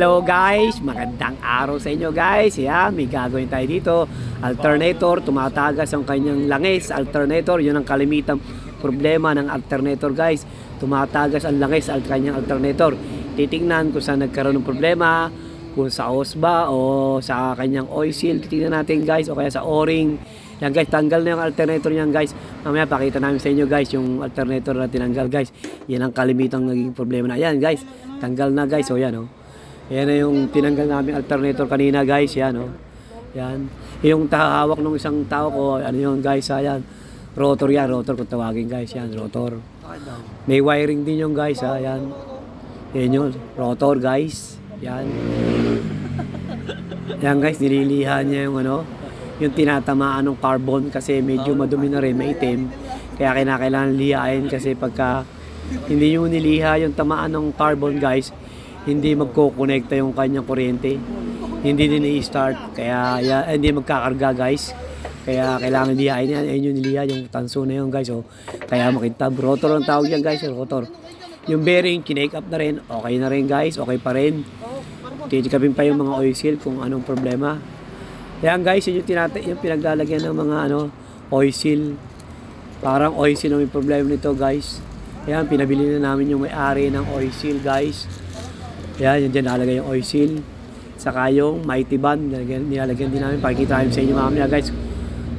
Hello guys, magandang araw sa inyo guys. Yeah, may gagawin tayo dito. Alternator, tumatagas ang kanyang langis. Alternator, yun ang kalimitang problema ng alternator guys. Tumatagas ang langis ang kanyang alternator. Titingnan kung saan nagkaroon ng problema, kung sa hose ba o sa kanyang oil seal. Titingnan natin guys o kaya sa o-ring. Yan guys, tanggal na yung alternator niyan guys. Mamaya pakita namin sa inyo guys yung alternator na tinanggal guys. Yan ang kalimitang naging problema na. Yan guys, tanggal na guys. O yan o. Yan na yung tinanggal namin alternator kanina guys. Yan o. Yan. Yung tahawak ng isang tao ko, ano yun guys, ayan. Rotor yan, rotor kung tawagin guys. Yan, rotor. May wiring din yung guys, ha. Yan. Yan yun, rotor guys. Yan. Yan guys, nililihan niya yung ano, yung tinatamaan ng carbon kasi medyo madumi na rin, maitim. Kaya kinakailangan lihain kasi pagka hindi nyo niliha yung tamaan ng carbon guys, hindi magkokonekta yung kanyang kuryente. Hindi din i-start, kaya ya, eh, hindi magkakarga guys. Kaya kailangan lihain yan. Ayun yung niliha, yung tanso na yun guys. Oh. Kaya makintab. Rotor ang tawag yan guys, rotor. Yung bearing, kinake up na rin. Okay na rin guys, okay pa rin. Titikapin pa yung mga oil seal kung anong problema. Yan guys, yun yung, tinata- yung pinaglalagyan ng mga ano, oil seal. Parang oil seal ang may problema nito guys. Yan, pinabili na namin yung may-ari ng oil seal guys. Yan, yun dyan nalagay yung oil seal. Saka yung mighty band, nilalagyan, nilalagyan din namin. Pakikita namin sa inyo mamaya guys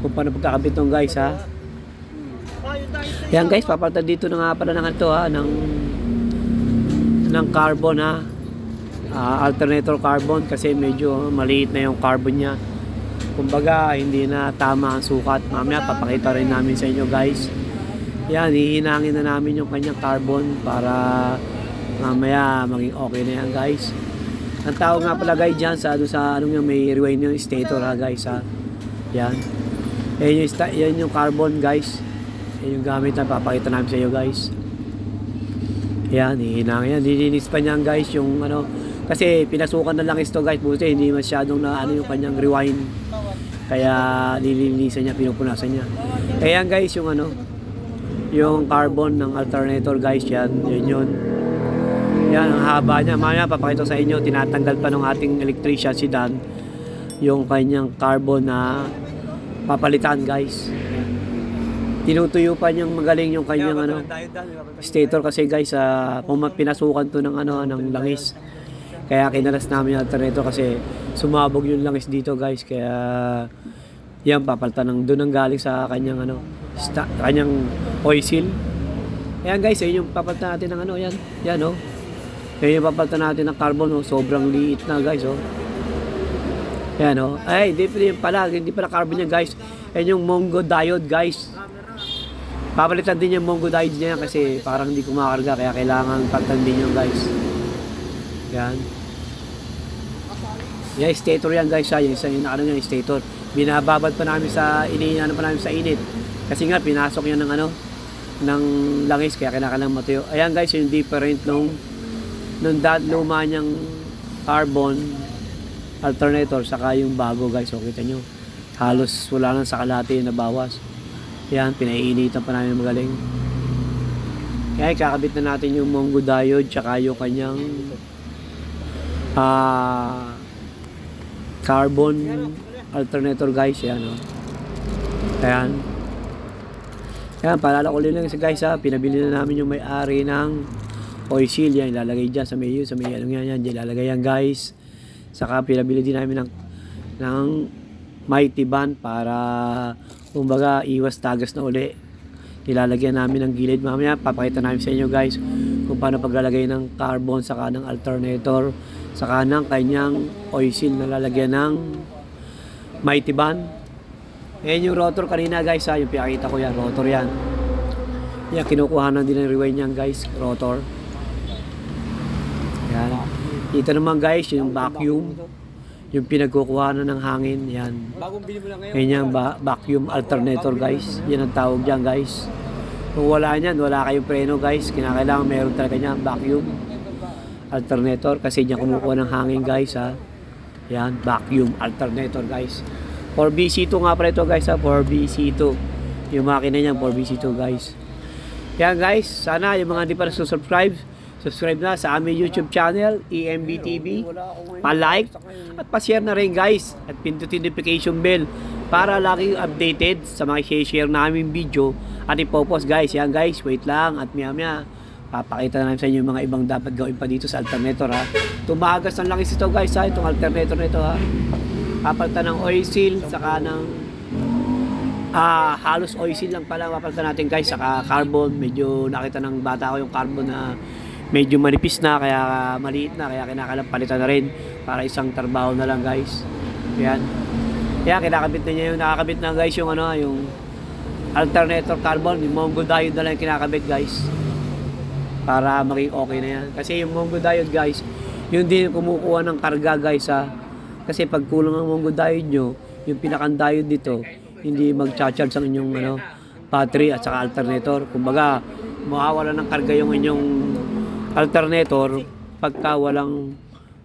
kung paano pagkakabit nung guys ha. Yan guys, papalitan dito na nga pala ng ito ha, ng ng carbon ha. Ah, alternator carbon kasi medyo maliit na yung carbon niya. Kumbaga, hindi na tama ang sukat. Mamaya papakita rin namin sa inyo guys. Yan, hihinangin na namin yung kanyang carbon para mamaya maging okay na yan guys. Ang tawag nga pala guys dyan sa, sa anong yung may rewind yung stator ha guys ha. Yan. Yan yung, yan yung carbon guys. Yan yung gamit na papakita namin sa iyo guys. Yan, hihinangin yan. Nilinis pa niyan guys yung ano. Kasi pinasukan na lang ito guys. Buti hindi masyadong na ano yung kanyang rewind. Kaya nililinisan niya, pinupunasan niya. Kaya guys yung ano. Yung carbon ng alternator guys yan. Yun yun. Yan, ang haba niya. Mamaya papakita sa inyo. Tinatanggal pa ng ating electrician si Dan. Yung kanyang carbon na papalitan guys. Tinutuyo pa niyang magaling yung kanyang ano stator kasi guys uh, pinasukan to ng ano ng langis. Kaya kinalas namin yung alternator kasi sumabog yung langis dito guys kaya yan papalitan ng doon ang galing sa kanyang ano sta, kanyang oil seal. Ayan guys, yun yung papalitan natin ng ano yan. Yan oh. Yan yung papalitan natin ng carbon oh. Sobrang liit na guys oh. Yan oh. Ay, hindi pala pala, hindi pala carbon yan guys. Yan yung Mongo diode guys. Papalitan din yung Mongo diode niya kasi parang hindi kumakarga kaya kailangan palitan din yung guys. Yan. Yan, stator yan guys ha. Yung isa yung ano yung stator. Binababad pa namin sa iniinan pa namin sa init. Kasi nga pinasok yan ng ano ng langis kaya kailangan matuyo. Ayan guys, yung different nung nung dat luma niyang carbon alternator saka yung bago guys. O kita nyo. Halos wala lang sa kalahati na bawas. Yan, pinaiinitan pa namin magaling. Kaya kakabit na natin yung Mongo diode tsaka yung kanyang ah carbon alternator guys. Yan, oh. Ayan. Yan, paalala ko lang guys ha. Pinabili na namin yung may-ari ng oil seal. Yan, ilalagay dyan sa may sa may ano yan, yan. Ilalagay yan guys. Saka pinabili din namin ng ng mighty band para kumbaga iwas tagas na uli nilalagyan namin ng gilid mamaya papakita namin sa inyo guys kung paano paglalagay ng carbon saka ng alternator saka ng kanyang oil seal na lalagyan ng mighty band Ayan yung rotor kanina guys ha, yung pinakita ko yan, rotor yan. Yan, kinukuha na din ng rewind yan guys, rotor. Ito naman guys, yung vacuum. Yung pinagkukuha na ng hangin, yan. Yan yung ba- vacuum alternator guys. Yan ang tawag dyan guys. Kung wala niyan, wala kayong preno guys. Kinakailangan meron talaga niyan vacuum alternator kasi diyan kumukuha ng hangin guys ha. Yan, vacuum alternator guys. 4BC2 nga pala ito guys ha, 4BC2. Yung makina niyan 4BC2 guys. Yan guys, sana yung mga hindi pa subscribe subscribe na sa aming YouTube channel, EMB TV. Pa-like at pa-share na rin guys. At pindutin notification bell para lagi updated sa mga share namin video at ipopost guys. Yan guys, wait lang at maya maya papakita namin sa inyo yung mga ibang dapat gawin pa dito sa alternator ha. Tumagas ng langis ito guys ha, itong alternator nito ha. Papalitan ng oil seal, saka ng ah halos oil seal lang pala papalitan natin guys, saka carbon. Medyo nakita ng bata ko yung carbon na medyo manipis na, kaya maliit na, kaya kinakailangan palitan na rin para isang trabaho na lang guys. Yan. Kaya kinakabit na niya yung nakakabit na guys yung ano, yung alternator carbon, yung Mongo diode na lang kinakabit guys para maging okay na yan. Kasi yung Mongo diode guys, yun din kumukuha ng karga guys ha. Kasi pag kulang ang Mongo diode nyo, yung pinakang diode dito, hindi mag-charge ang inyong ano, battery at saka alternator. Kumbaga, mawawala ng karga yung inyong alternator pagka walang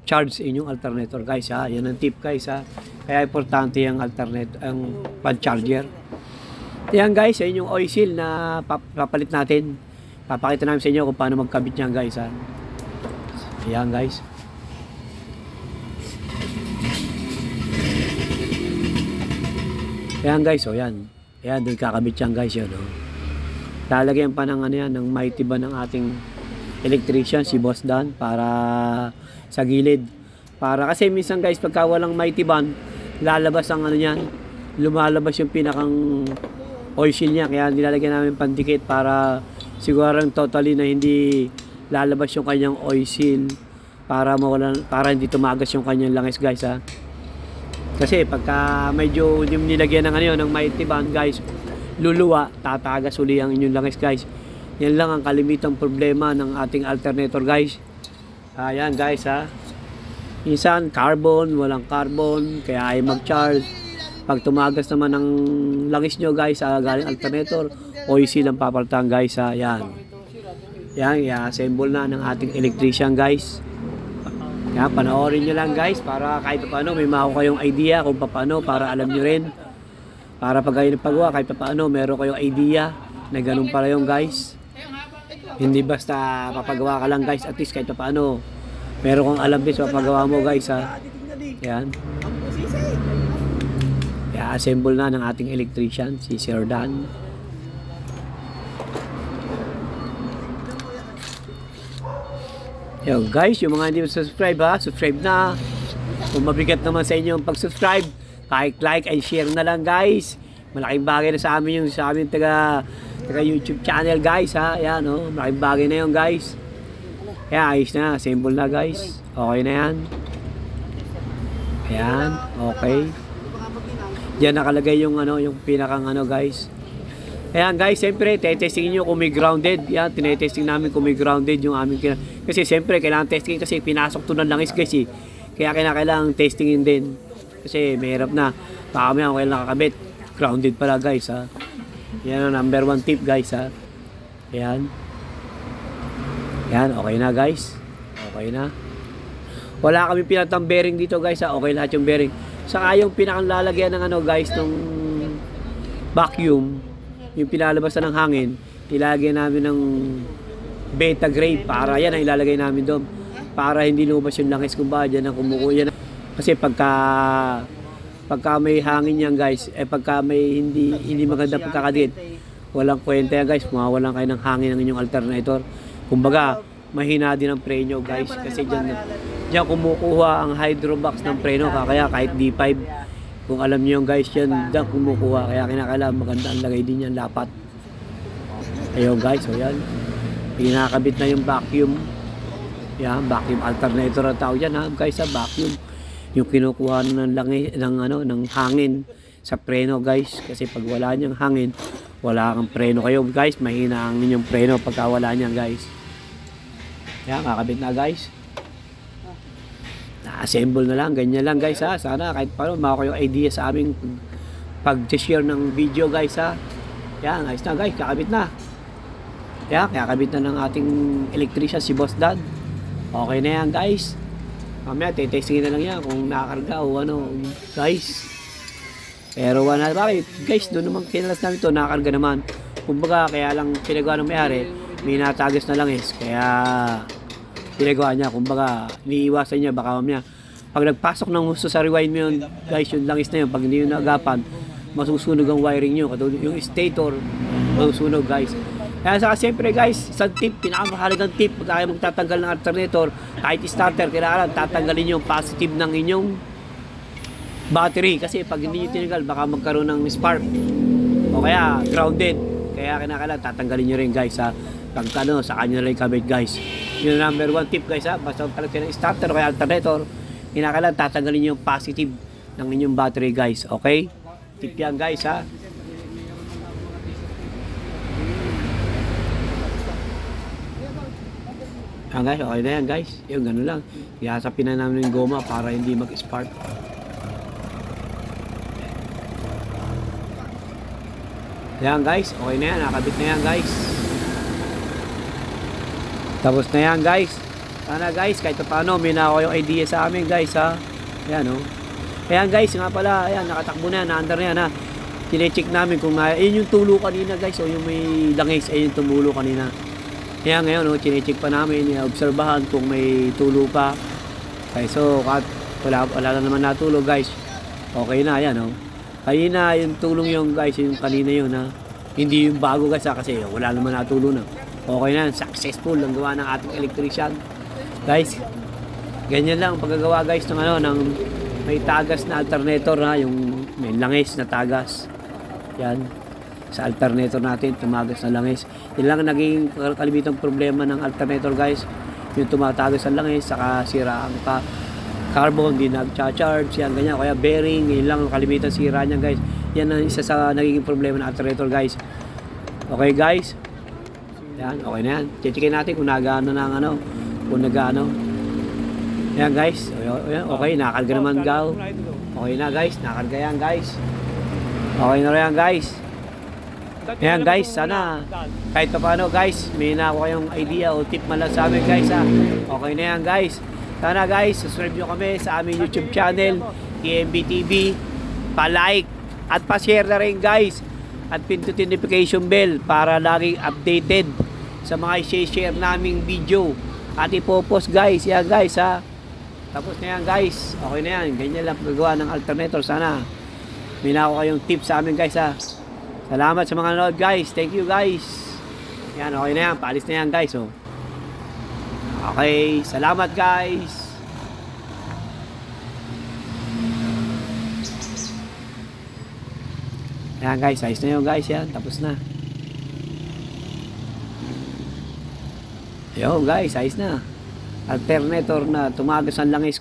charge inyong alternator guys ha. Yan ang tip guys ha. Kaya importante yung alternator, ang pan-charger. Yan guys, yan yung oil seal na pap- papalit natin. Papakita namin sa inyo kung paano magkabit niyan guys ha. Ayan guys. Ayan guys, oh yan. Ayan, doon kakabit yan guys yun. Oh. Lalagyan pa ng ano yan, ng mighty ba ng ating electrician, si Boss Dan, para sa gilid. Para kasi minsan guys, pagka walang mighty band, lalabas ang ano yan, lumalabas yung pinakang oil seal niya. Kaya nilalagyan namin pandikit para sigurang totally na hindi lalabas yung kanyang oil seal para mawalan para hindi tumagas yung kanyang langis guys ha. Kasi pagka medyo nilagyan ng ano ng mighty band guys, luluwa, tatagas uli ang inyong langis guys. Yan lang ang kalimitang problema ng ating alternator guys. Ayan guys ha. Minsan carbon, walang carbon, kaya ay mag-charge. Pag tumagas naman ng langis nyo guys sa galing alternator, oil seal ang papalitan guys ha. Yan. Yan, i-assemble na ng ating electrician guys. Yan, panoorin nyo lang guys para kahit paano may makuha kayong idea kung paano para alam nyo rin. Para pag kayo nagpagawa, kahit paano meron kayong idea na ganun pala yung guys. Hindi basta papagawa ka lang guys, at least kahit paano meron kang alam din sa papagawa mo guys ha. Yan. I-assemble na ng ating electrician, si Sir Dan. Yo guys, yung mga hindi subscribe ha, subscribe na. Kung mabigat naman sa inyo ang pag-subscribe, kahit like and share na lang guys. Malaking bagay na sa amin yung sa amin taga, taga YouTube channel guys ha. Yan oh, malaking bagay na yun guys. Kaya ayos na, simple na guys. Okay na yan. Ayan, okay. Diyan nakalagay yung ano, yung pinakang ano guys. Ayan guys, siyempre, tetestingin nyo kung may grounded. Yan, tinetesting namin kung may grounded yung aming kina... Kasi siyempre, kailangan testingin kasi pinasok to ng langis guys eh. Kaya kailangan testingin din. Kasi mahirap na. Baka may ako nakakabit. Grounded pala guys ha. Yan ang number one tip guys ha. Ayan. Yan, okay na guys. Okay na. Wala kami pinatang bearing dito guys ha. Okay lahat yung bearing. Saka yung pinakang lalagyan ng ano guys, nung vacuum, yung pinalabasan ng hangin, ilalagay namin ng beta grade para yan ang ilalagay namin doon. Para hindi lumabas yung langis kung ba dyan ang kumukuha yan. Kasi pagka pagka may hangin yan guys, eh pagka may hindi hindi maganda pagkakadikit, walang kwenta yan guys, mawawalan kayo ng hangin ng inyong alternator. Kumbaga, mahina din ang preno guys kasi dyan, dyan kumukuha ang hydrobox ng preno kaya kahit D5 kung alam niyo yung guys yan dyan kumukuha kaya kinakailangan maganda ang lagay din yan lapat ayun guys so yan. Pinakabit na yung vacuum. Yan vacuum alternator ang tawag yan ha guys sa vacuum yung kinukuha ng langi ng ano ng hangin sa preno guys kasi pag wala niyang hangin wala kang preno kayo guys mahina ang inyong preno pagka wala niyan guys yan, kakabit na guys. Na-assemble na lang, ganyan lang guys ha. Sana kahit paano makakuha yung idea sa aming pag-share ng video guys ha. Yan, ayos na guys, kakabit na. Yan, kakabit na ng ating electrician si Boss Dan. Okay na yan guys. Mamaya, tetestingin na lang yan kung nakakarga o ano, guys. Pero wala, bakit? Guys, doon naman kinalas namin to, nakakarga naman. Kumbaga, kaya lang pinagawa ng may-ari, may natagas na lang is. Kaya, ginagawa niya. Kumbaga, iniiwasan niya, baka mamaya, pag nagpasok ng gusto sa rewind mo yun, guys, yung langis na yun, pag hindi yun naagapan, masusunog ang wiring nyo. Katulad yung stator, masusunog guys. Kaya saka siyempre guys, isang tip, pinakamahalagang tip, pag kayo magtatanggal ng alternator, kahit starter, kailangan tatanggalin yung positive ng inyong battery. Kasi pag hindi nyo tinanggal, baka magkaroon ng spark. O kaya, grounded. Kaya kinakailangan tatanggalin nyo rin guys ha. Pag ano, sa kanya rin kabit guys. Yung number one tip guys ha. Basta pala kayo ng starter o kaya alternator, kinakailangan tatanggalin yung positive ng inyong battery guys. Okay? Tip yan guys ha. Yan guys, okay na yan guys. Yung gano'n lang. Ihasapin na namin yung goma para hindi mag-spark. Yan guys, okay na yan. Nakabit na yan guys. Tapos na yan guys. Sana guys, kahit pa paano, may na ako yung idea sa amin guys ha. Yan oh. Ayan guys, nga pala, ayan, nakatakbo na yan, na-under na yan ha. Kine-check namin kung na, ayun yung tulo kanina guys, o yung may langis, ayun yung tumulo kanina. Kaya ngayon, oh, chinecheck pa namin, obserbahan kung may tulo pa. Okay, so, kat, wala, wala na naman natulog guys. Okay na, ayan oh. Kanina, yung tulong yung guys, yung kanina yun ha. Hindi yung bago guys ha, kasi wala naman natulo na. Okay na, successful ang gawa ng ating electrician. Guys, ganyan lang ang paggagawa guys ng ano, ng may tagas na alternator ha, yung may langis na tagas. Yan sa alternator natin, tumagas na langis. Yan lang ang naging kalimitang problema ng alternator guys. Yung tumatagas ang langis, saka sira ang ka carbon, di nag-charge, yan ganyan. Kaya bearing, yun lang ang kalimitan sira niya guys. Yan ang isa sa nagiging problema ng alternator guys. Okay guys? Yan, okay na yan. Checkin natin kung nagano na ang ano, kung nagano. Yan guys, okay, nakarga naman gaw. Okay na guys, nakarga yan guys. Okay na rin yan guys. Ayan guys, sana kahit pa paano guys, may na ako kayong idea o tip man lang sa amin guys ha. Okay na yan guys. Sana guys, subscribe nyo kami sa aming YouTube channel, TMB TV. Pa-like at pa-share na rin guys. At pindutin notification bell para laging updated sa mga i-share naming video. At ipopost guys, yan guys ha. Tapos na yan guys. Okay na yan. Ganyan lang paggawa ng alternator. Sana may na ako kayong tips sa amin guys ha. Salamat sa mga nanood guys. Thank you guys. Yan, okay na yan. Paalis na yan guys. Oh. Okay, salamat guys. Yan guys, ayos na yun guys yan. Tapos na. Yo guys, ayos na. Alternator na tumagas ang langis